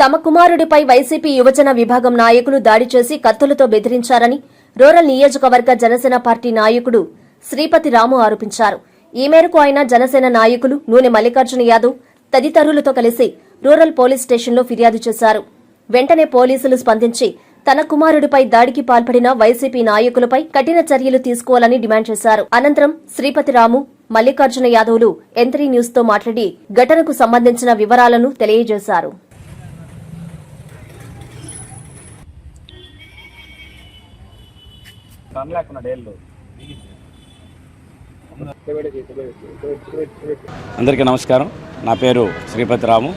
తమ కుమారుడిపై వైసీపీ యువజన విభాగం నాయకులు దాడి చేసి కత్తులతో బెదిరించారని రూరల్ నియోజకవర్గ జనసేన పార్టీ నాయకుడు శ్రీపతి రాము ఆరోపించారు. ఈ మేరకు ఆయన జనసేన నాయకులు నూనె మల్లికార్జున యాదవ్ తదితరులతో కలిసి రూరల్ పోలీస్ స్టేషన్లో ఫిర్యాదు చేశారు. వెంటనే పోలీసులు స్పందించి తన కుమారుడిపై దాడికి పాల్పడిన వైసీపీ నాయకులపై కఠిన చర్యలు తీసుకోవాలని డిమాండ్ చేశారు. అనంతరం శ్రీపతి రాము మల్లికార్జున యాదవ్లు ఎంత్రీ న్యూస్తో మాట్లాడి ఘటనకు సంబంధించిన వివరాలను తెలియజేశారు. రన్ లేకున్నాడు ఏళ్ళు అందరికీ నమస్కారం. నా పేరు శ్రీపతి రాము.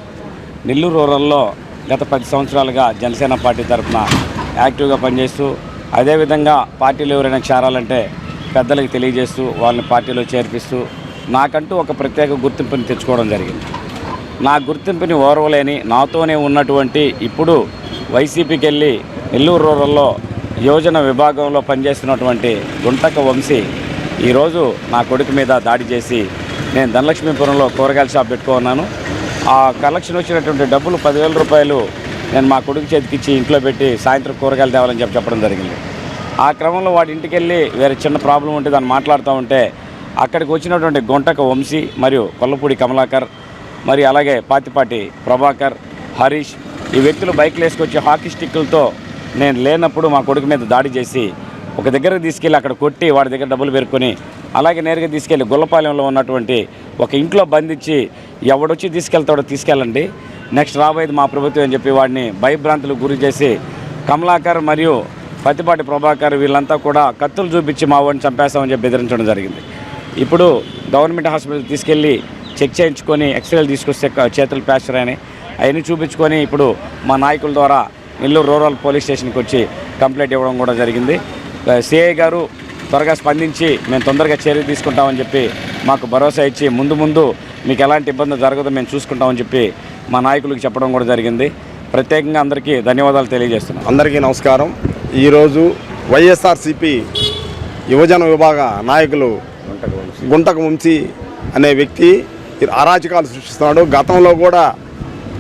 నెల్లూరు రూరల్లో గత పది సంవత్సరాలుగా జనసేన పార్టీ తరఫున యాక్టివ్గా పనిచేస్తూ అదేవిధంగా పార్టీలు ఎవరైనా చేరాలంటే పెద్దలకు తెలియజేస్తూ వాళ్ళని పార్టీలో చేర్పిస్తూ నాకంటూ ఒక ప్రత్యేక గుర్తింపుని తెచ్చుకోవడం జరిగింది. నా గుర్తింపుని ఓర్వలేని నాతోనే ఉన్నటువంటి ఇప్పుడు వైసీపీకి వెళ్ళి నెల్లూరు రూరల్లో యోజన విభాగంలో పనిచేస్తున్నటువంటి గుంటక వంశీ ఈరోజు నా కొడుకు మీద దాడి చేసి నేను ధనలక్ష్మీపురంలో కూరగాయల షాప్ పెట్టుకున్నాను. ఆ కలెక్షన్ వచ్చినటువంటి డబ్బులు పదివేల రూపాయలు నేను మా కొడుకు చేతికిచ్చి ఇంట్లో పెట్టి సాయంత్రం కూరగాయలు తేవాలని చెప్పి చెప్పడం జరిగింది. ఆ క్రమంలో వాడి ఇంటికి వెళ్ళి వేరే చిన్న ప్రాబ్లం ఉంటే దాన్ని మాట్లాడుతూ ఉంటే అక్కడికి వచ్చినటువంటి గుంటక వంశీ మరియు కొల్లపూడి కమలాకర్ మరి అలాగే పాతిపాటి ప్రభాకర్ హరీష్ ఈ వ్యక్తులు బైక్లు వేసుకొచ్చి హాకీ స్టిక్కులతో నేను లేనప్పుడు మా కొడుకు మీద దాడి చేసి ఒక దగ్గరకు తీసుకెళ్ళి అక్కడ కొట్టి వాడి దగ్గర డబ్బులు పెరుకొని అలాగే నేరుగా తీసుకెళ్ళి గుల్లపాలెంలో ఉన్నటువంటి ఒక ఇంట్లో బంధించి ఎవడొచ్చి తీసుకెళ్తాడో తీసుకెళ్ళండి. నెక్స్ట్ రాబోయేది మా ప్రభుత్వం అని చెప్పి వాడిని భయభ్రాంతులకు గురి చేసి కమలాకర్ మరియు పత్తిపాటి ప్రభాకర్ వీళ్ళంతా కూడా కత్తులు చూపించి మా వాడిని చంపేస్తామని చెప్పి బెదిరించడం జరిగింది. ఇప్పుడు గవర్నమెంట్ హాస్పిటల్ తీసుకెళ్ళి చెక్ చేయించుకొని ఎక్స్రేలు తీసుకొస్తే చేతులు ప్యాచర్ అని అవన్నీ చూపించుకొని ఇప్పుడు మా నాయకుల ద్వారా నెల్లూరు రూరల్ పోలీస్ స్టేషన్కి వచ్చి కంప్లైంట్ ఇవ్వడం కూడా జరిగింది. సిఐ గారు త్వరగా స్పందించి మేము తొందరగా చర్య తీసుకుంటామని చెప్పి మాకు భరోసా ఇచ్చి ముందు ముందు మీకు ఎలాంటి ఇబ్బంది జరగదు మేము చూసుకుంటామని చెప్పి మా నాయకులకు చెప్పడం కూడా జరిగింది. ప్రత్యేకంగా అందరికీ ధన్యవాదాలు తెలియజేస్తున్నాం. అందరికీ నమస్కారం. ఈరోజు వైఎస్ఆర్సిపి యువజన విభాగ నాయకులు గుంటకు వంశీ అనే వ్యక్తి అరాచకాలు సృష్టిస్తున్నాడు గతంలో కూడా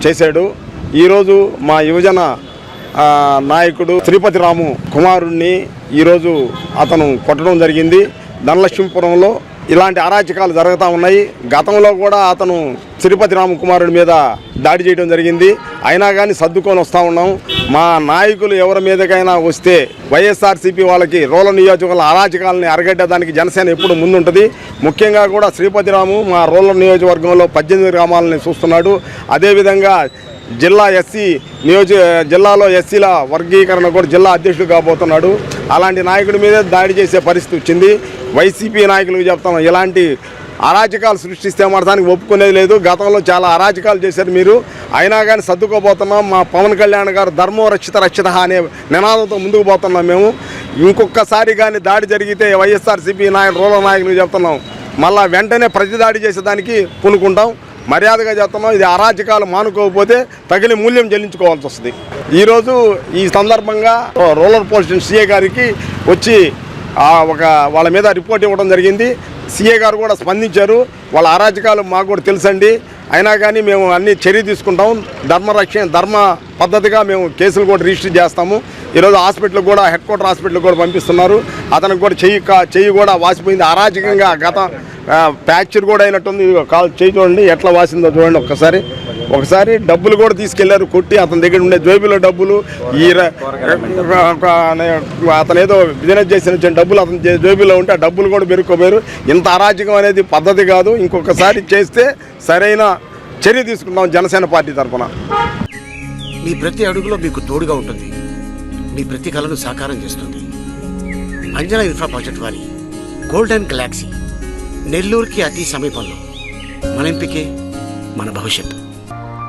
చేశాడు. ఈరోజు మా యువజన నాయకుడు తిరుపతి రాము కుమారుణ్ణి ఈరోజు అతను కొట్టడం జరిగింది. ధనలక్ష్మీపురంలో ఇలాంటి అరాచకాలు జరుగుతూ ఉన్నాయి. గతంలో కూడా అతను తిరుపతి రాము కుమారుడి మీద దాడి చేయడం జరిగింది. అయినా కానీ సర్దుకొని వస్తూ ఉన్నాం. మా నాయకులు ఎవరి మీదకైనా వస్తే వైఎస్ఆర్సీపీ వాళ్ళకి రోల నియోజకవర్గ అరాచకాలని అరగడ్డడానికి జనసేన ఎప్పుడు ముందుంటుంది. ముఖ్యంగా కూడా శ్రీపతి రాము మా రోల నియోజకవర్గంలో పద్దెనిమిది గ్రామాలని చూస్తున్నాడు. అదేవిధంగా జిల్లా ఎస్సీ నియోజక జిల్లాలో ఎస్సీల వర్గీకరణ కూడా జిల్లా అధ్యక్షుడు కాబోతున్నాడు. అలాంటి నాయకుడి మీదే దాడి చేసే పరిస్థితి వచ్చింది. వైసీపీ నాయకులకు చెప్తాం ఇలాంటి అరాచకాలు సృష్టిస్తే మాత్రానికి ఒప్పుకునేది లేదు. గతంలో చాలా అరాచకాలు చేశారు మీరు. అయినా కానీ సర్దుకోబోతున్నాం. మా పవన్ కళ్యాణ్ గారు ధర్మో రక్షిత రక్షిత అనే నినాదంతో ముందుకు పోతున్నాం మేము. ఇంకొకసారి కానీ దాడి జరిగితే వైఎస్ఆర్సీపీ నాయకులు రూరల్ నాయకులు చెప్తున్నాం. మళ్ళా వెంటనే ప్రతి దాడి చేసేదానికి పూనుకుంటాం. మర్యాదగా చేస్తున్నాం. ఇది అరాచకాలు మానుకోకపోతే తగిన మూల్యం చెల్లించుకోవాల్సి వస్తుంది. ఈరోజు ఈ సందర్భంగా రూరల్ పోలీస్ సీఏ గారికి వచ్చి ఒక వాళ్ళ మీద రిపోర్ట్ ఇవ్వడం జరిగింది. సీఏ గారు కూడా స్పందించారు. వాళ్ళ అరాచకాలు మాకు కూడా తెలుసండి. అయినా కానీ మేము అన్ని చర్య తీసుకుంటాం. ధర్మరక్ష ధర్మ పద్ధతిగా మేము కేసులు కూడా రిజిస్టర్ చేస్తాము. ఈరోజు హాస్పిటల్ కూడా హెడ్ క్వార్టర్ హాస్పిటల్ కూడా పంపిస్తున్నారు. అతనికి కూడా చెయ్యి కా- చెయ్యి కూడా వాసిపోయింది. అరాచకంగా గత ఫ్రాక్చర్ కూడా అయినట్టుంది. కాల్ చేయి చూడండి ఎట్లా వాసిందో చూడండి ఒక్కసారి. ఒకసారి డబ్బులు కూడా తీసుకెళ్ళారు కొట్టి అతని దగ్గర ఉండే జోబిలో డబ్బులు ఈ అతను ఏదో బిజినెస్ చేసిన డబ్బులు అతని జోబిలో ఉంటే ఆ డబ్బులు కూడా పెరుక్కోపోయారు ఇంత అరాచకం అనేది పద్ధతి కాదు. ఇంకొకసారి చేస్తే సరైన చర్య తీసుకుందాం జనసేన పార్టీ తరఫున మీ ప్రతి అడుగులో మీకు తోడుగా ఉంటుంది. మీ ప్రతి కళను సాకారం చేస్తుంది. అంజనా ఇన్ఫ్రా ప్రాజెక్ట్ వారి గోల్డెన్ గెలాక్సీ నెల్లూరుకి అతి సమీపంలో. మన ఎంపికే మన భవిష్యత్తు.